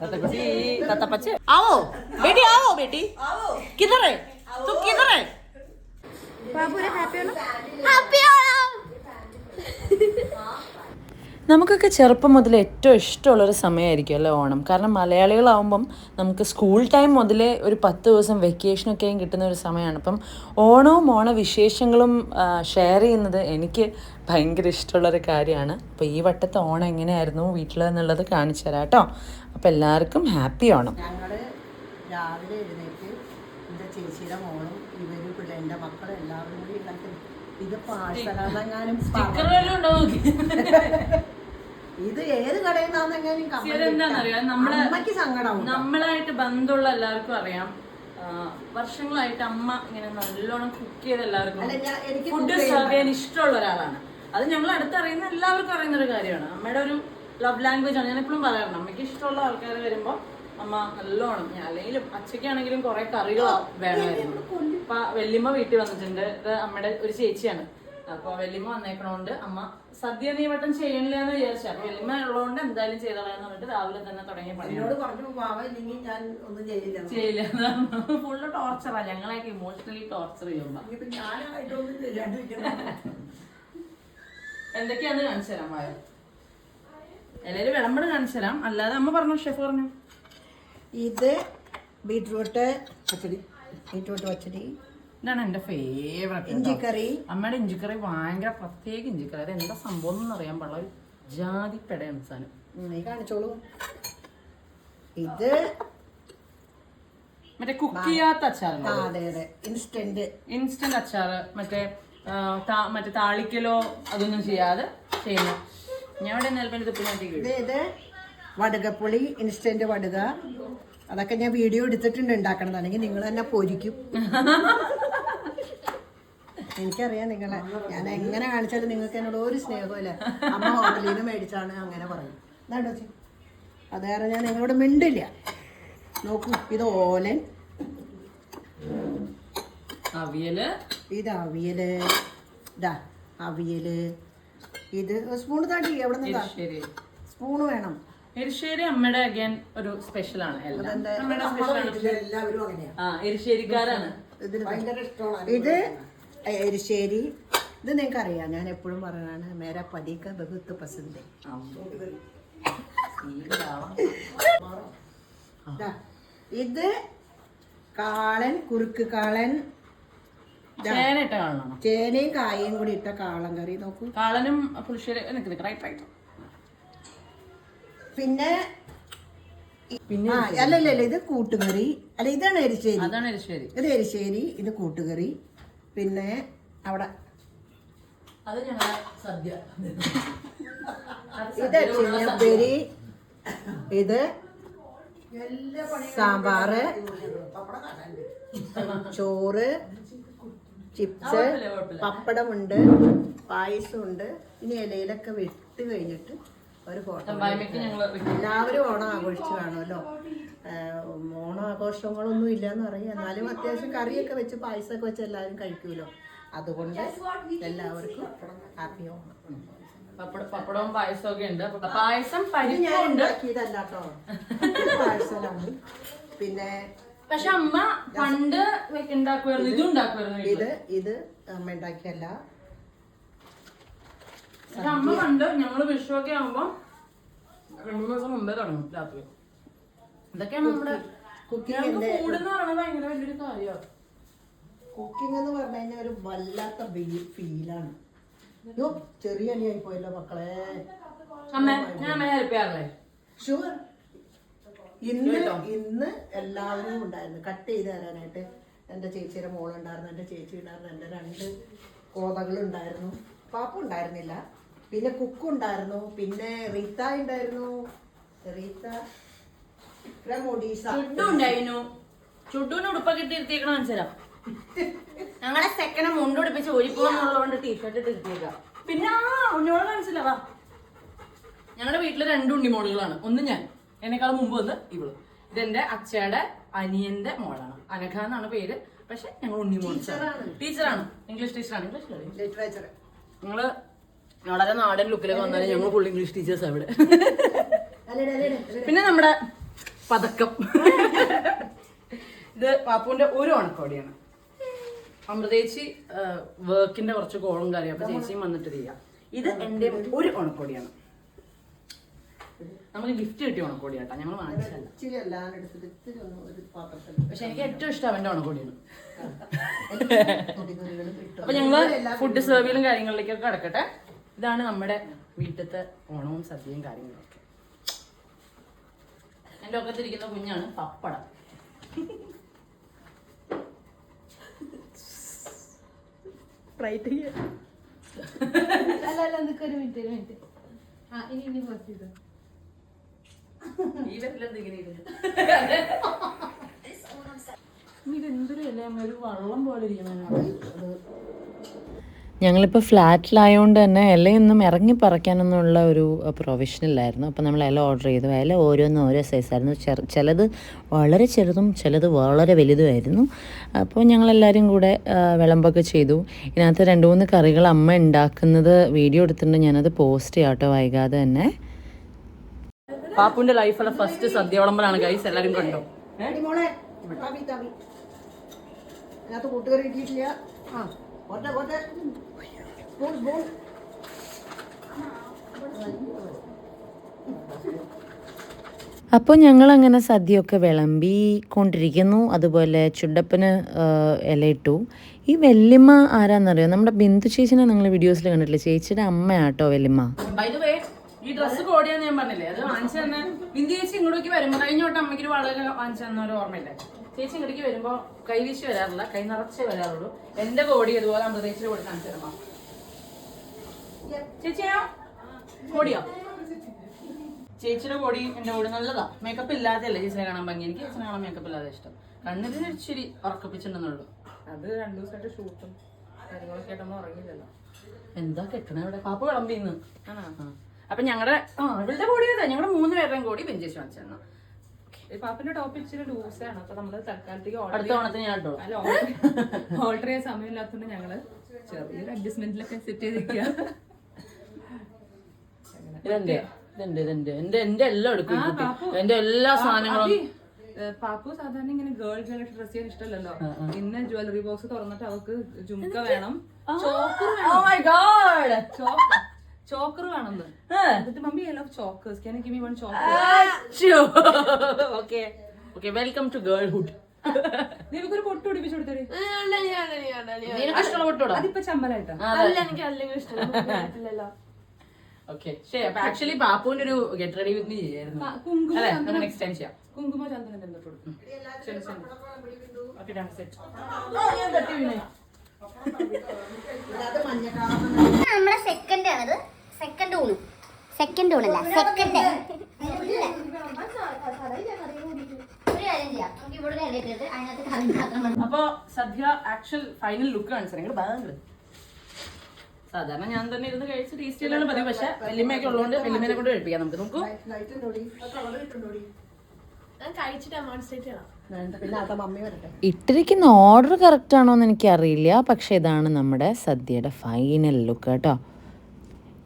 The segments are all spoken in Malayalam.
ततपसी ततपचे आओ बेटी आओ बेटी किधर है तुम किधर है बाबू रे हैप्पी हो ना हैप्पी हो നമുക്കൊക്കെ ചെറുപ്പം മുതൽ ഏറ്റവും ഇഷ്ടമുള്ളൊരു സമയമായിരിക്കും അല്ലേ ഓണം? കാരണം മലയാളികളാവുമ്പം നമുക്ക് സ്കൂൾ ടൈം മുതലേ ഒരു പത്ത് ദിവസം വെക്കേഷനൊക്കെയും കിട്ടുന്ന ഒരു സമയമാണ്. അപ്പം ഓണവും ഓണവിശേഷങ്ങളും ഷെയർ ചെയ്യുന്നത് എനിക്ക് ഭയങ്കര ഇഷ്ടമുള്ളൊരു കാര്യമാണ്. അപ്പോൾ ഈ വട്ടത്തെ ഓണം എങ്ങനെയായിരുന്നു? വീട്ടിൽ എന്നുള്ളത് കാണിച്ചു തരാം കേട്ടോ. അപ്പോൾ എല്ലാവർക്കും ഹാപ്പി ഓണം. ഞങ്ങൾ രാവിലെ എഴുന്നേറ്റ് എന്റെ ചേച്ചിയുടെ മോളും ഇവരും പിള്ളേ എന്റെ മക്കളും എല്ലാവരും കൂടി ഉണ്ടാക്കി. ഇത് പാഴ്സലാണെങ്ങാനും ഇത് ഏത് കടയിൽ നമ്മളായിട്ട് ബന്ധമുള്ള എല്ലാവർക്കും അറിയാം. വർഷങ്ങളായിട്ട് അമ്മ ഇങ്ങനെ നല്ലോണം കുക്ക് ചെയ്ത് എല്ലാവർക്കും ഫുഡ് സെർവ് ചെയ്യാൻ ഇഷ്ടമുള്ള ഒരാളാണ്. അത് ഞങ്ങൾ അടുത്തറിയുന്ന എല്ലാവർക്കും അറിയുന്ന ഒരു കാര്യമാണ്. അമ്മയുടെ ഒരു ലവ് ലാംഗ്വേജ് ആണ്. ഞാൻ എപ്പോഴും പറയാറുണ്ട്. അമ്മയ്ക്ക് ഇഷ്ടമുള്ള ആൾക്കാർ വരുമ്പോൾ അമ്മ നല്ലോണം അല്ലെങ്കിലും അച്ഛക്കാണെങ്കിലും കുറെ കറികൾ വേണമായിരുന്നു. അപ്പൊ വല്യമ്മ വീട്ടിൽ വന്നിട്ടുണ്ട്. അമ്മയുടെ ഒരു ചേച്ചിയാണ്. അപ്പൊ വെല്ലിമ വന്നേക്കണോണ്ട് അമ്മ സദ്യ നീ വട്ടം ചെയ്യണില്ല എന്ന് വിചാരിച്ചു. അപ്പൊ വല്യമ്മ ഉള്ളതുകൊണ്ട് എന്തായാലും ചെയ്തോളാന്ന് പറഞ്ഞിട്ട് രാവിലെ തന്നെ തുടങ്ങി പണിയാണ്. എന്നോട് പറഞ്ഞു ഇല്ലെങ്കിൽ ഞാൻ ഒന്നും ചെയ്യില്ല. ചെയ്യില്ല ഫുള്ള് ടോർച്ചറാ ഞങ്ങളൊക്കെ ഇമോഷണലി ടോർച്ചർ ചെയ്യുമ്പോ. ഇനിയിപ്പോ ഞാനായിട്ടൊന്നും ചെയ്യാണ്ടിരിക്കണം. എന്തൊക്കെയാന്ന് കാണിച്ചു തരാം മായ എല്ലാവരും വിളമ്പട് കാണിച്ചു തരാം. അല്ലാതെ അമ്മ പറഞ്ഞു ഷെഫ് പറഞ്ഞു? ഇത് ബീട്രൂട്ട് പച്ചടി. ബീട്രൂട്ട് പച്ചടി. ഇതാണ് എന്റെ ഫേവറേറ്റ് ഇഞ്ചിക്കറി? അമ്മയുടെ ഇഞ്ചിക്കറി ഭയങ്കര പ്രത്യേക ഇഞ്ചിക്കറി. അത് എന്താ സംഭവം എന്ന് അറിയാൻ പാടില്ല. ഒരു ജാതി പെടയാണ് സാധനം. നീ കാണിച്ചോളൂ. ഇത് മറ്റേ കുക്ക് ചെയ്യാത്ത അച്ചാറുണ്ട് ആ അതെ അതെ. ഇൻസ്റ്റന്റ് ഇൻസ്റ്റന്റ് അച്ചാറ്. മറ്റേ മറ്റേ താളിക്കലോ അതൊന്നും ചെയ്യാതെ ചെയ്യുന്നു. ഞാൻ ഇവിടെ ഇത് വടുകപ്പുളി ഇൻസ്റ്റന്റ് വടുക. അതൊക്കെ ഞാൻ വീഡിയോ എടുത്തിട്ടുണ്ട് ഉണ്ടാക്കണതാണെങ്കിൽ നിങ്ങൾ തന്നെ പൊരിക്കും. എനിക്കറിയാം നിങ്ങളെ. ഞാൻ എങ്ങനെ കാണിച്ചാലും നിങ്ങൾക്ക് എന്നോട് ഒരു സ്നേഹമില്ല അമ്മ ഹോട്ടലിൽ നിന്ന് മേടിച്ചാണ് അങ്ങനെ പറയും. എന്താണ്ടോ അത് കാരണം ഞാൻ നിങ്ങളോട് മിണ്ടില്ല. നോക്കൂ ഇത് ഓലൻ. അവിയൽ. ഇത് അവിയൽ. ഇതാ അവിയൽ. ഇത് സ്പൂൺ താട്ടി എവിടെ നിന്നാ? എരിശ്ശേരി. സ്പൂണ് വേണം. എരിശ്ശേരി അമ്മയുടെ അഗൈൻ ഒരു സ്പെഷ്യൽ ആണ്. എല്ലാം. അതെന്താ? അമ്മയുടെ എല്ലാവരും എരിശ്ശേരിക്കാരാണ്. ഭയങ്കര ഇഷ്ടമാണ്. ഇത് എരിശ്ശേരി ഇത് നിങ്ങൾക്ക് അറിയാം ഞാൻ എപ്പോഴും പറയാണ് മേര പതിക്ക ബഹുത്ത് പസന്ത് ഇത് കാളൻ കുറുക്ക് കാളൻ. ചേനയിട്ട ചേനയും കായയും കൂടി ഇട്ട കാളൻ കറി നോക്കൂ. കാളനും പുളിശ്ശേരി പിന്നെ പിന്നെ ആ അല്ല അല്ല അല്ല ഇത് കൂട്ടുകറി. അല്ല ഇതാണ് എരിശ്ശേരി. അതാണ് എരിശ്ശേരി. ഇത് എരിശ്ശേരി ഇത് കൂട്ടുകറി. പിന്നെ അവിടെ അത് ഞങ്ങളെ സദ്യ. ഇത് ചിന്നപ്പേരി ഇത് സാമ്പാറ് ചോറ് ചിപ്സ്. പപ്പടമുണ്ട് പായസമുണ്ട്. ഇനി ഇലയിലൊക്കെ വിട്ട് കഴിഞ്ഞിട്ട് ഒരു ഫോട്ടോ എല്ലാവരും ഓണം ആഘോഷിച്ചു കാണുമല്ലോ ഓണാഘോഷങ്ങളൊന്നും ഓണം ആഘോഷങ്ങളൊന്നും ഇല്ലയെന്ന് പറയും. എന്നാലും അത്യാവശ്യം കറിയൊക്കെ വെച്ച് പായസമൊക്കെ വെച്ച് എല്ലാവരും കഴിക്കുമല്ലോ അതുകൊണ്ട് എല്ലാവർക്കും ഹാപ്പി ഓണം. പപ്പട പപ്പടവും പായസവും ഒക്കെ ഉണ്ട് പായസം ഞാൻ പിന്നെ പക്ഷെ അമ്മ പണ്ട് വെക്ക- ഉണ്ടാക്കുമായിരുന്നു ഇതും ഉണ്ടാക്കുമായിരുന്നു ഇത് ഇത് അമ്മ ഉണ്ടാക്കിയല്ല പക്ഷെ അമ്മ കണ്ട് ഞങ്ങൾ വിഷുവൊക്കെ ആവുമ്പോ രണ്ടു മൂന്ന് ദിവസം മുമ്പേ തുടങ്ങും രാത്രി. ഇതൊക്കെയാണ് നമ്മുടെ കുക്കിംഗ് കൂടുന്ന പറയുന്നത് ഭയങ്കര വലിയൊരു കാര്യമാണ്. കുക്കിംഗ് എന്ന് പറഞ്ഞു കഴിഞ്ഞാൽ ഒരു വല്ലാത്ത ഫീലാണ്. യോ ചെറിയ അനിയായി പോയല്ലോ മക്കളെ. ഷുവർ ഇന്ന് ഇന്ന് എല്ലാവരും ഉണ്ടായിരുന്നു. കട്ട് ചെയ്ത് തരാനായിട്ട് എന്റെ ചേച്ചിയുടെ മോളുണ്ടായിരുന്നു എന്റെ ചേച്ചി ഉണ്ടായിരുന്നു എന്റെ രണ്ട് കോതകളുണ്ടായിരുന്നു. പാപ്പ ഉണ്ടായിരുന്നില്ല. പിന്നെ കുക്ക് ഉണ്ടായിരുന്നു പിന്നെ റീത്ത ഉണ്ടായിരുന്നു റീത്ത ചുഡു ഉണ്ടായിരുന്നു ചുഡുവിന് ഉടുപ്പൊക്കെ ഇട്ട് ഇരുത്തിയേക്കണ മനസ്സിലാം ഞങ്ങളെ സെക്കൻഡ് മുണ്ട് ഉടുപ്പിച്ച് ഒഴിപ്പോന്നുള്ളതുകൊണ്ട് ടീഷർട്ട് ഇട്ട് ഇരുത്തിയേക്കാം. പിന്നെ ആ മനസ്സിലാവാ ഞങ്ങളുടെ വീട്ടിൽ രണ്ട് ഉണ്ണിമോളുകളാണ്. ഒന്ന് ഞാൻ. എന്നെക്കാൾ മുമ്പ് വന്ന് ഇവൾ. ഇതെന്റെ അച്ഛയുടെ അനിയന്റെ മോളാണ്. അനഘ എന്നാണ് പേര്. പക്ഷെ ഞങ്ങൾ ഉണ്ണി ഉണ്ണിമോൾ ടീച്ചറാണ് ഇംഗ്ലീഷ് ടീച്ചറാണ് ഇംഗ്ലീഷ് ലിറ്ററേച്ചർ ഞങ്ങൾ വളരെ നാടൻ ലുക്കിലൊക്കെ വന്നാലും ഞങ്ങൾ ഫുൾ ഇംഗ്ലീഷ് ടീച്ചേഴ്സ് അവിടെ പിന്നെ നമ്മുടെ പതക്കം. ഇത് പാപ്പുവിന്റെ ഒരു ഉണക്കോടിയാണ് അമൃതേച്ചി വർക്കിന്റെ കുറച്ച് കോളും കാര്യം അപ്പൊ ചേച്ചിയും വന്നിട്ട് ചെയ്യാം. ഇത് എന്റെ ഒരു ഉണക്കോടിയാണ് നമുക്ക് ഗിഫ്റ്റ് കിട്ടിയ ഉണക്കോടി കേട്ടോ. ഞങ്ങൾ വാങ്ങിച്ചല്ല പക്ഷെ എനിക്ക് ഏറ്റവും ഇഷ്ടം അവന്റെ ഉണക്കോടിയാണ് അപ്പൊ ഞങ്ങൾ ഫുഡ് സെർവിലും കാര്യങ്ങളിലേക്കൊക്കെ കിടക്കട്ടെ ഇതാണ് നമ്മുടെ വീട്ടിലത്തെ ഓണവും സദ്യയും കാര്യങ്ങളൊക്കെ. എന്റെ ഒക്കത്തിരിക്കുന്ന കുഞ്ഞാണ് പപ്പടം. അല്ല അല്ല നിനക്ക് ഒരു മിനിറ്റ് ഒരു മിനിറ്റ് ആ ഇനി ഇനി ചെയ്തോ? ഈ ഇങ്ങനെ? ഇതെന്തൊരു ഇല അമ്മ, ഒരു വള്ളം പോലെ ഇരിക്കുന്നതിനാണ് ഞങ്ങളിപ്പോൾ ഫ്ലാറ്റിലായതുകൊണ്ട് തന്നെ ഇലയൊന്നും ഇറങ്ങി പറിക്കാനൊന്നുള്ള ഒരു പ്രൊവിഷനില്ലായിരുന്നു അപ്പോൾ നമ്മൾ ഇല ഓർഡർ ചെയ്തു. ഇല ഓരോന്നും ഓരോ സൈസായിരുന്നു ചെറു ചിലത് വളരെ ചെറുതും ചിലത് വളരെ വലുതുമായിരുന്നു. അപ്പോൾ ഞങ്ങളെല്ലാവരും കൂടെ വിളമ്പൊക്കെ ചെയ്തു. ഇതിനകത്ത് രണ്ട് മൂന്ന് കറികൾ അമ്മ ഉണ്ടാക്കുന്നത് വീഡിയോ എടുത്തിട്ടുണ്ട്. ഞാനത് പോസ്റ്റ് ചെയ്യാം കേട്ടോ വൈകാതെ തന്നെ. പാപ്പുവിന്റെ ലൈഫിലെ ഫസ്റ്റ് സദ്യ വിളമ്പലാണ്. ഗൈസ് എല്ലാവരും കണ്ടോ? അതിനകത്ത് കൂട്ടുകറി ഇട്ടിട്ടില്ല ആ. പോട്ടെ പോട്ടെ സ്പൂൺ സ്പൂൺ അപ്പോൾ ഞങ്ങളങ്ങനെ സദ്യയൊക്കെ വിളമ്പിക്കൊണ്ടിരിക്കുന്നു. അതുപോലെ ചുണ്ടപ്പന് ഇലയിട്ടു. ഈ വെല്ലിമ്മ ആരാന്നറിയോ? നമ്മുടെ ബിന്ദു ചേച്ചിനെ നിങ്ങൾ വീഡിയോസിൽ കണ്ടിട്ടില്ല? ചേച്ചിയുടെ അമ്മയാട്ടോ വെല്ലിമ്മ. ബൈ ദ വേ ഈ ഡ്രസ്സ് കോടിയാന്ന് ഞാൻ പറഞ്ഞില്ലേ? അത് വാങ്ങിച്ചു തന്നെ ബിന്ദു ചേച്ചി ഇങ്ങോട്ടേക്ക് വരുമ്പോൾ കഴിഞ്ഞോട്ട് അമ്മയ്ക്ക് വളരെ വാങ്ങിച്ചു തന്ന ഒരു ഓർമ്മയില്ലേ? ചേച്ചി ഇങ്ങോട്ടേക്ക് വരുമ്പോ കൈവീശി വരാറില്ല കൈ നിറച്ചേ വരാറുള്ളൂ. എന്റെ ബോഡി അതുപോലെ അമൃതേച്ചിയുടെ കോടി കാണിച്ചു തരാം ചേച്ചിയാ? കോടിയോ ചേച്ചിയുടെ ബോഡി എന്റെ ബോഡി നല്ലതാ. മേക്കപ്പ് ഇല്ലാതെയല്ല ചേച്ചിനെ കാണാൻ ഭംഗി? എനിക്ക് ചേച്ചിനെ കാണാൻ മേക്കപ്പ് ഇല്ലാതെ ഇഷ്ടം. കണ്ണിന് ഇച്ചിരി ഉറക്കപ്പിച്ചിട്ടുണ്ടെന്നുള്ളൂ. അത് രണ്ടു ദിവസമായിട്ട് ഷൂട്ടും കാര്യങ്ങളൊക്കെ ആയിട്ട് നമ്മൾ ഉറങ്ങിയില്ലല്ലോ. എന്താ കെട്ടണ ഇവിടെ? പാപ്പ വിളമ്പിന്ന്. അപ്പൊ ഞങ്ങളുടെ ആ ഇവളുടെ കോടി അതെ. ഞങ്ങളുടെ മൂന്ന് പേരുടെയും കൂടി ബെഞ്ചേശ് വാങ്ങിച്ചു ഈ പാപ്പിന്റെ ടോപ്പ് ഇച്ചിരി ലൂസാണ് അപ്പൊ നമ്മൾ തൽക്കാലത്തേക്ക് അടുത്ത ഓണത്തിന് ഞാൻ ഇട്ടോ അല്ല ഓൾട്ടർ ചെയ്യാൻ സമയമില്ലാത്തതുകൊണ്ട് ഞങ്ങൾ ചെറിയൊരു അഡ്ജസ്റ്റ്മെന്റിലൊക്കെ സെറ്റ് ചെയ്തിരിക്കുക ഇതെന്റെ ഇതെന്റെ ഇതെന്റെ എന്റെ എന്റെ എല്ലാം എടുക്കും ഈ കുട്ടി. പാപ്പു. എന്റെ എല്ലാ സാധനങ്ങളും അഭി, ഏ, പാപ്പു സാധാരണ ഇങ്ങനെ ഗേൾസ് ജ്വല്ലറി ഡ്രസ് ചെയ്യാൻ ഇഷ്ടമല്ലല്ലോ. ഇന്ന് ജ്വല്ലറി ബോക്സ് തുറന്നിട്ട് അവർക്ക് ജുംക്ക വേണം. Choker Oh my God. Choker വേണമെന്ന് ആ. എന്നിട്ട് mummy I love chokers can give me one choker അച്ഛോ. Okay. Welcome to girlhood. നിനക്കൊരു പൊട്ട് പിടിപ്പിച്ചു കൊടുത്തേ നിനക്ക് ഇഷ്ടമുള്ള പൊട്ടോടാ അതിപ്പോ ചമ്മലായിട്ടാ. ഓക്കെ ശരി അപ്പൊ ആക്ച്വലി പാപ്പുവിന്റെ ഒരു ഗെറ്റ് റെഡി വിത്ത് മീ ചെയ്യായിരുന്നു. അല്ലെ നെക്സ്റ്റ് ടൈം ചെയ്യാം. കുങ്കുമ ചന്ദനം എന്തൊട്ട് കൊടുക്കും. ഓക്കെ നമ്മുടെ സെക്കൻഡ് ആണത്. സെക്കൻഡ് ഊണ് സെക്കൻഡ് ഊണല്ല സെക്കൻഡ്. അപ്പൊ സദ്യ ആക്ച്വൽ ഫൈനൽ ലുക്ക് കാണിച്ചു ഭയങ്കര സാധാരണ ഞാൻ തന്നെ ഇരുന്ന് കഴിച്ച് ടേസ്റ്റ് ചെയ്യലാണ് പതിവ്. പക്ഷെ വെല്ലിമ്മയൊക്കെ ഉള്ളതുകൊണ്ട് വെല്ലിമ്മനെ കൊണ്ട് കഴിപ്പിക്കാം നമുക്ക്. നോക്കൂ. ഇട്ടിരിക്കുന്ന ഓർഡർ കറക്റ്റ് ആണോ എന്ന് എനിക്കറിയില്ല. പക്ഷെ ഇതാണ് നമ്മുടെ സദ്യയുടെ ഫൈനൽ ലുക്ക് കേട്ടോ.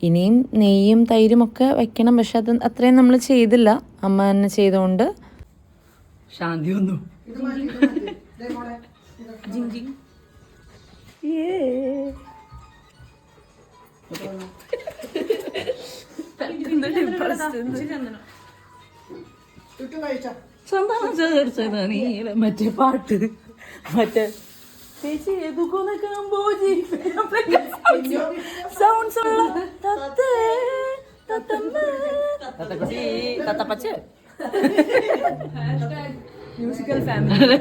ഇനിയും നെയ്യും തൈരും ഒക്കെ വെക്കണം. പക്ഷെ അത് അത്രയും നമ്മൾ ചെയ്തില്ല. അമ്മ തന്നെ ചെയ്തുകൊണ്ട് ശാന്തി വന്നു. മറ്റേ പാട്ട്. മറ്റേ ചേച്ചി ഏതുക്കൊന്ന് കാമ്പോജി സൗണ്ട്സ് ഉള്ള തത്തേ തത്തമ്മ. തത്തക്കുട്ടി തത്തപ്പച്ച് മ്യൂസിക്കൽ ഫാമിലി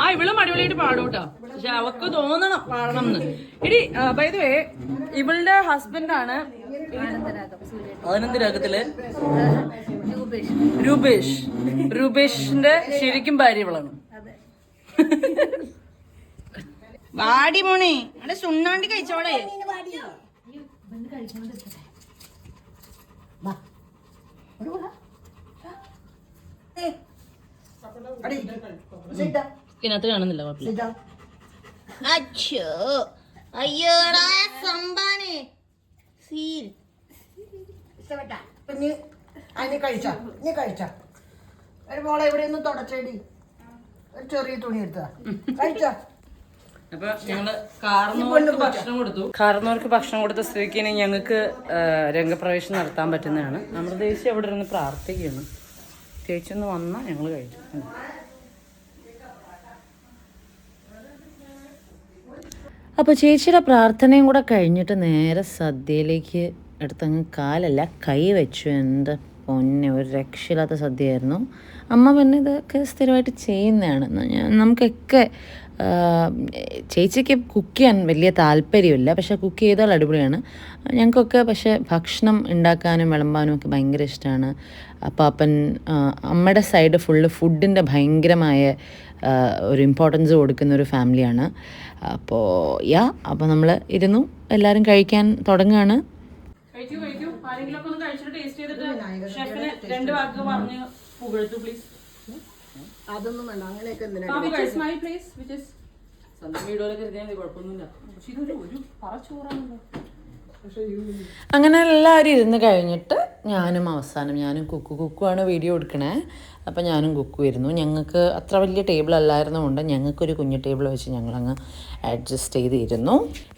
ആ ഇവളും അടിപൊളിയായിട്ട് പാടും കേട്ടോ. പക്ഷെ അവക്ക് തോന്നണം പാടണം എന്ന് ഇടി ബൈ വേ ഇവളുടെ ഹസ്ബൻഡാണ് ആണ് ആനന്ദരാഗത്തിൽ. രൂപേഷ്. രൂപേഷിന്റെ ശരിക്കും ഭാര്യ ഇവളാണ്. വാടി മോണേ അവിടെ സുണ്ണാണ്ടി കഴിച്ചോളെ. ഇതിനകത്ത് കാണുന്നില്ല അച്ഛോ. അയ്യോടാ സംഭാനെ സീൽ. നീ കഴിച്ചോ. നീ കഴിച്ചോ. ഒരു മോളെ ഇവിടെ ഒന്ന് തുടച്ചേടി. ഒരു ചെറിയ തുണി എടുത്താ കഴിച്ചോ? കാർന്നവർക്ക് ഭക്ഷണം കൊടുത്തു. സ്ഥിതിക്ക് ഇനി ഞങ്ങൾക്ക് രംഗപ്രവേശം നടത്താൻ പറ്റുന്നതാണ്. നമ്മുടെ ദേശീയ അവിടെ ഇരുന്ന് പ്രാർത്ഥിക്കുന്നു ചേച്ചി ഒന്ന് വന്നാൽ ഞങ്ങൾ കഴിച്ചു. അപ്പൊ അപ്പോൾ ചേച്ചിയുടെ പ്രാർത്ഥനയും കൂടെ കഴിഞ്ഞിട്ട് നേരെ സദ്യയിലേക്ക് എടുത്തങ്ങ് കാലല്ല കൈ വെച്ചു. എന്റെ പൊന്നെ ഒരു രക്ഷയില്ലാത്ത സദ്യയായിരുന്നു. അമ്മ പിന്നെ ഇതൊക്കെ സ്ഥിരമായിട്ട് ചെയ്യുന്നതാണ്. നമുക്കൊക്കെ ചേച്ചിക്ക് കുക്ക് ചെയ്യാൻ വലിയ താല്പര്യമില്ല. പക്ഷേ കുക്ക് ചെയ്താൽ അടിപൊളിയാണ്. ഞങ്ങൾക്കൊക്കെ പക്ഷേ ഭക്ഷണം ഉണ്ടാക്കാനും വിളമ്പാനും ഒക്കെ ഭയങ്കര ഇഷ്ടമാണ്. അപ്പം അപ്പൻ അമ്മയുടെ സൈഡ് ഫുള്ള് ഫുഡിന്റെ ഭയങ്കരമായ ഒരു ഇമ്പോർട്ടൻസ് കൊടുക്കുന്ന ഒരു ഫാമിലിയാണ് അപ്പോൾ യാ അപ്പോൾ നമ്മൾ ഇരുന്നു. എല്ലാവരും കഴിക്കാൻ തുടങ്ങുകയാണ്. ആരെങ്കിലും ഒക്കെ ഒന്ന് കഴിച്ചിട്ട് ടേസ്റ്റ് ചെയ്തിട്ട് രണ്ട് വാക്ക് പറഞ്ഞ് പുകഴ്ത്തു പ്ലീസ് അതൊന്നും വേണ്ട. അങ്ങനെയൊക്കെ സ്വന്തം കുഴപ്പമൊന്നുമില്ല. പക്ഷെ ഇതൊരു ഒരു പറച്ചോറാണല്ലോ അങ്ങനെ എല്ലാവരും ഇരുന്ന് കഴിഞ്ഞിട്ട് ഞാനും അവസാനം ഞാനും കുക്കു കുക്കുവാണ് വീഡിയോ എടുക്കണേ. അപ്പോൾ ഞാനും കുക്കു ഇരുന്നു. ഞങ്ങൾക്ക് അത്ര വലിയ ടേബിൾ അല്ലായിരുന്നുകൊണ്ട് ഞങ്ങൾക്കൊരു കുഞ്ഞു ടേബിൾ വെച്ച് ഞങ്ങളങ്ങ് അഡ്ജസ്റ്റ് ചെയ്തിരുന്നു.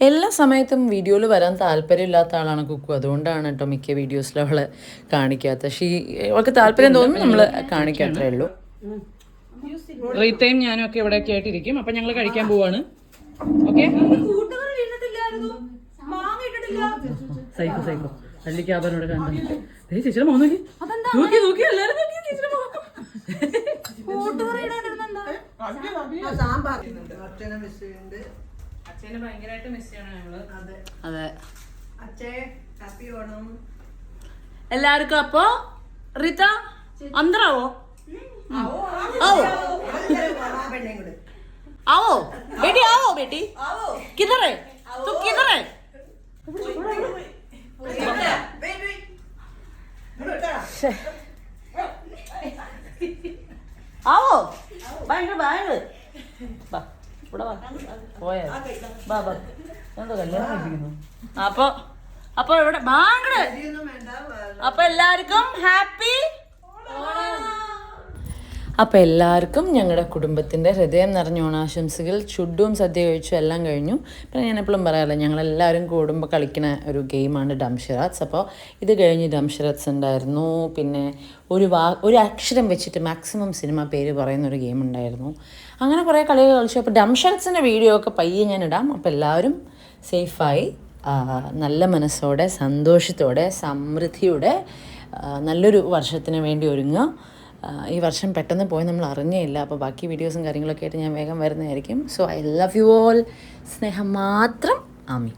എല്ലാ സമയത്തും വീഡിയോയിൽ വരാൻ താല്പര്യമില്ലാത്ത ആളാണ് കുക്കു. അതുകൊണ്ടാണ് കേട്ടോ മിക്ക വീഡിയോസിൽ അവൾ കാണിക്കാത്ത ഷീ അവൾക്ക് താല്പര്യം തോന്നുന്നു നമ്മൾ കാണിക്കാത്തേ ഉള്ളൂ. റീത്തയും ഞാനും ഒക്കെ ഇവിടെ ഒക്കെ ആയിട്ടിരിക്കും അപ്പൊ ഞങ്ങൾ കഴിക്കാൻ പോവാണ്. ഓക്കെ സൈക്കോ സൈക്കോ അല്ലിക്കാബനോട് കണ്ടു. ചേച്ചിയുടെ മോൻ നോക്കി. നോക്കി നോക്കി. എല്ലാരും നോക്കി ചേച്ചിയുടെ മോൻ. അച്ഛനെ മിസ് ചെയ്യുന്നുണ്ട് അച്ഛനെ ഭയങ്കരമായിട്ട് മിസ് ചെയ്യണം ഞങ്ങൾ. അതെ. അതെ. അച്ഛേ ഹാപ്പി ഓണം എല്ലാവർക്കും അപ്പോൾ റിത അന്തരാവോ? കൂടെ आओ बेटी आओ बेटी किधर है तुम किधर है आओ ഭയങ്കര ഭയങ്കര ബാ ഇവിടെ വാ പോയാ ബാ ബാ എന്തോ കല്യാണം കഴിപ്പിക്കുന്നു അപ്പൊ അപ്പൊ ഇവിടെ ഭയങ്കര ഇതൊന്നും വേണ്ട അപ്പൊ എല്ലാവർക്കും ഹാപ്പി അപ്പോൾ എല്ലാവർക്കും ഞങ്ങളുടെ കുടുംബത്തിന്റെ ഹൃദയം നിറഞ്ഞ ഓണാശംസകൾ ചുഡും സദ്യ കഴിച്ചും എല്ലാം കഴിഞ്ഞു. പിന്നെ ഞാൻ എപ്പോഴും പറയാറില്ല ഞങ്ങളെല്ലാവരും കൂടുമ്പോൾ കളിക്കുന്ന ഒരു ഗെയിമാണ് ഡംഷറാത്സ് അപ്പോൾ ഇത് കഴിഞ്ഞ് ഡംഷറാത്സ് ഉണ്ടായിരുന്നു. പിന്നെ ഒരു വാ ഒരു അക്ഷരം വെച്ചിട്ട് മാക്സിമം സിനിമ പേര് പറയുന്ന ഒരു ഗെയിം ഉണ്ടായിരുന്നു. അങ്ങനെ കുറേ കളികൾ കളിച്ചു. അപ്പോൾ ഡംഷറാത്സിന്റെ വീഡിയോ ഒക്കെ പയ്യെ ഞാൻ ഇടാം. അപ്പോൾ എല്ലാവരും സേഫായി നല്ല മനസ്സോടെ സന്തോഷത്തോടെ സമൃദ്ധിയോടെ നല്ലൊരു വർഷത്തിന് വേണ്ടി ഒരുങ്ങുക. ഈ വർഷം പെട്ടെന്ന് പോയി നമ്മൾ അറിഞ്ഞേയില്ല. അപ്പോൾ ബാക്കി വീഡിയോസും കാര്യങ്ങളൊക്കെ ആയിട്ട് ഞാൻ വേഗം വരുന്നതായിരിക്കും. So I love you all സ്നേഹം മാത്രം. ആമി